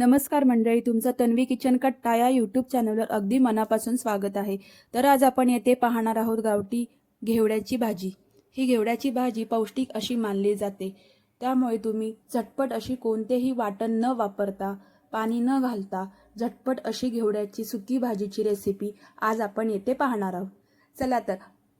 नमस्कार मंडळी तुमचं तन्वी किचन कट्टा या यूट्यूब चॅनलवर अगदी मनापासून स्वागत आहे. तर आज आपण येथे पाहणार आहोत गावठी घेवड्याची भाजी. ही घेवड्याची भाजी पौष्टिक अशी मानली जाते. त्यामुळे तुम्ही झटपट अशी कोणतेही वाटण न वापरता पाणी न घालता झटपट अशी घेवड्याची सुकी भाजीची रेसिपी आज आपण येथे पाहणार आहोत. चला तर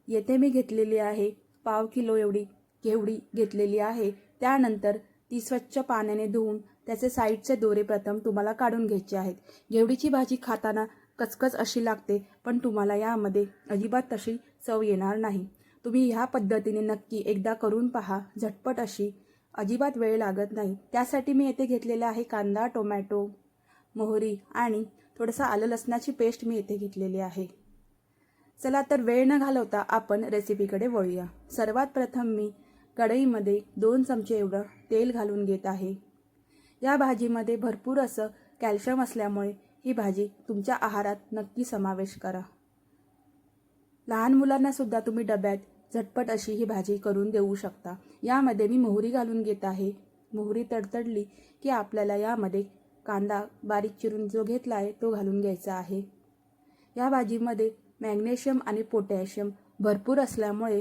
येथे मी घेतलेली आहे पाव किलो एवढी घेवडी घेतलेली आहे. त्यानंतर ती स्वच्छ पाण्याने धुवून त्याचे साईडचे दोरे प्रथम तुम्हाला काढून घ्यायचे आहेत. घेवडीची भाजी खाताना कचकच अशी लागते पण तुम्हाला यामध्ये अजिबात तशी चव येणार नाही. तुम्ही ह्या पद्धतीने नक्की एकदा करून पहा झटपट अशी. अजिबात वेळ लागत नाही. त्यासाठी मी येथे घेतलेला आहे कांदा टोमॅटो मोहरी आणि थोडंसं आलं लसणाची पेस्ट मी येथे घेतलेली आहे. चला तर वेळ न घालवता आपण रेसिपीकडे वळूया. सर्वात प्रथम मी कढईमध्ये दोन चमचे एवढं तेल घालून घेत आहे. या भाजीमध्ये भरपूर असं कॅल्शियम असल्यामुळे ही भाजी तुमच्या आहारात नक्की समावेश करा. लहान मुलांनासुद्धा तुम्ही डब्यात झटपट अशी ही भाजी करून देऊ शकता. यामध्ये मी मोहरी घालून घेत आहे. मोहरी तडतडली की आपल्याला यामध्ये कांदा बारीक चिरून जो घेतला आहे तो घालून घ्यायचा आहे. या भाजीमध्ये मॅग्नेशियम आणि पोटॅशियम भरपूर असल्यामुळे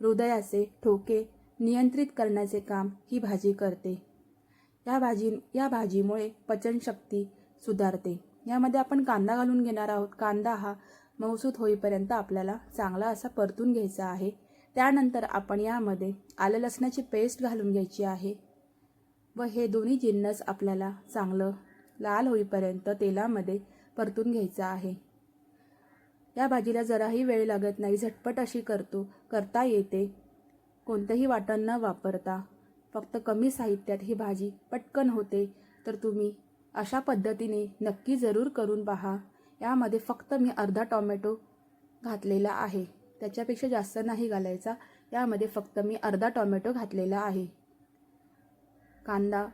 हृदयाचे ठोके नियंत्रित करण्याचे काम ही भाजी करते. या भाजी या भाजीमुळे पचनशक्ती सुधारते. यामध्ये आपण कांदा घालून घेणार आहोत. कांदा हा मऊसूत होईपर्यंत आपल्याला चांगला असा परतून घ्यायचा आहे. त्यानंतर आपण यामध्ये आलं लसणाची पेस्ट घालून घ्यायची आहे व हे दोन्ही जिन्नस आपल्याला चांगलं लाल होईपर्यंत तेलामध्ये परतून घ्यायचं आहे. या भाजीला जराही वेळ लागत नाही. झटपट अशी करतो करता येते. कोणतंही वाटण न वापरता फक्त कमी साहित्यात ही भाजी पटकन होते तर तुम्ही अशा पद्धतीने नक्की जरूर करून पहा. यामध्ये फक्त मी अर्धा टॉमॅटो घातलेला आहे. त्याच्यापेक्षा जास्त नाही घालायचा. यामध्ये फक्त मी अर्धा टॉमॅटो घातलेला आहे. कांदा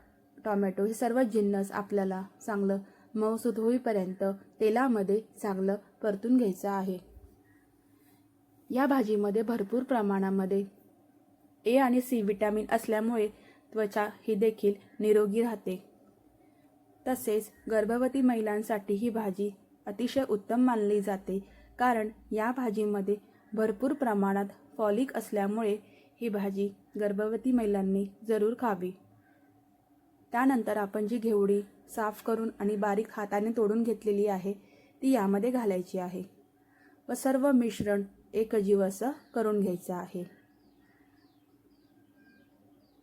टॉमॅटो हे सर्व जिन्नस आपल्याला चांगलं मऊसूद होईपर्यंत तेलामध्ये चांगलं परतून घ्यायचं आहे. या भाजीमध्ये भरपूर प्रमाणामध्ये ए आणि सी विटॅमिन असल्यामुळे त्वचा ही देखील निरोगी राहते. तसेच गर्भवती महिलांसाठी ही भाजी अतिशय उत्तम मानली जाते कारण या भाजीमध्ये भरपूर प्रमाणात फॉलिक असल्यामुळे ही भाजी गर्भवती महिलांनी जरूर खावी. त्यानंतर आपण जी घेवडी साफ करून आणि बारीक हाताने तोडून घेतलेली आहे ती यामध्ये घालायची आहे. व सर्व मिश्रण एकजीव असं करून घ्यायचं आहे.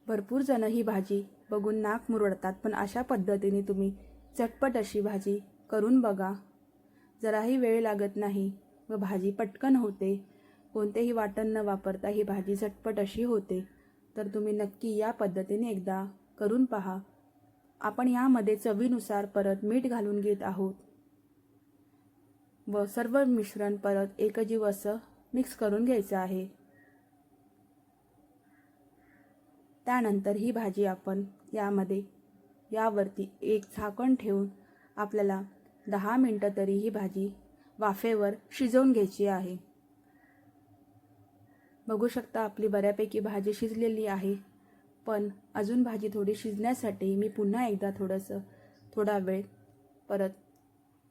भरपूर जण ही भाजी बघून नाक मुरडतात पण अशा पद्धतीने तुम्ही चटपट अशी भाजी करून बघा. जराही वेळ लागत नाही व भाजी पटकन होते. कोणतेही वाटण न वापरता ही भाजी झटपट अशी होते. तर तुम्ही नक्की या पद्धतीने एकदा करून पहा. आपण यामध्ये चवीनुसार परत मीठ घालून घेत आहोत व सर्व मिश्रण परत एकजीव असं मिक्स करून घ्यायचं आहे. त्यानंतर ही भाजी आपण यामध्ये यावरती एक झाकण ठेवून आपल्याला दहा मिनटं तरी ही भाजी वाफेवर शिजवून घ्यायची आहे. बघू शकता आपली बऱ्यापैकी भाजी शिजलेली आहे पण अजून भाजी थोडी शिजण्यासाठी मी पुन्हा एकदा थोडंसं थोडा वेळ परत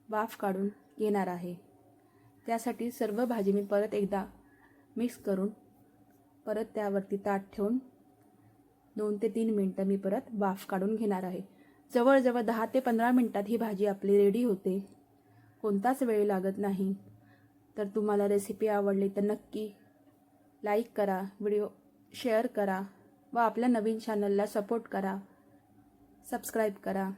वाफ काढून घेणार आहे. त्यासाठी सर्व भाजी मी परत एकदा मिक्स करून परत त्यावरती ताट ठेवून दोन ते तीन मिनटं मी परत वाफ काढून घेणार आहे. जवळजवळ दहा ते पंधरा मिनटात ही भाजी आपली रेडी होते. कोणताच वेळ लागत नाही. तर तुम्हाला रेसिपी आवडली तर नक्की लाईक करा व्हिडिओ शेअर करा व आपल्या नवीन चॅनलला सपोर्ट करा. सबस्क्राईब करा.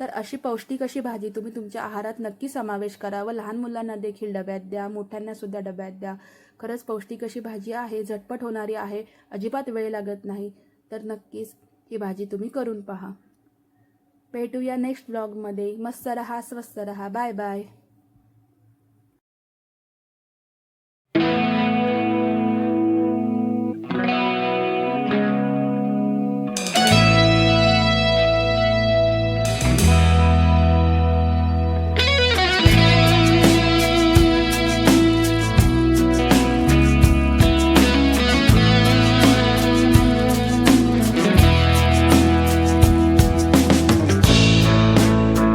तर अशी पौष्टिक अशी भाजी तुम्ही तुमच्या आहारात नक्की समावेश करा व लहान मुलांना देखील डब्यात द्या मोठ्यांनासुद्धा डब्यात द्या. खरंच पौष्टिक अशी भाजी आहे झटपट होणारी आहे अजिबात वेळ लागत नाही. तर नक्कीच ही भाजी तुम्ही करून पहा. भेटूया नेक्स्ट ब्लॉगमध्ये मस्त रहा स्वस्त रहा. Bye bye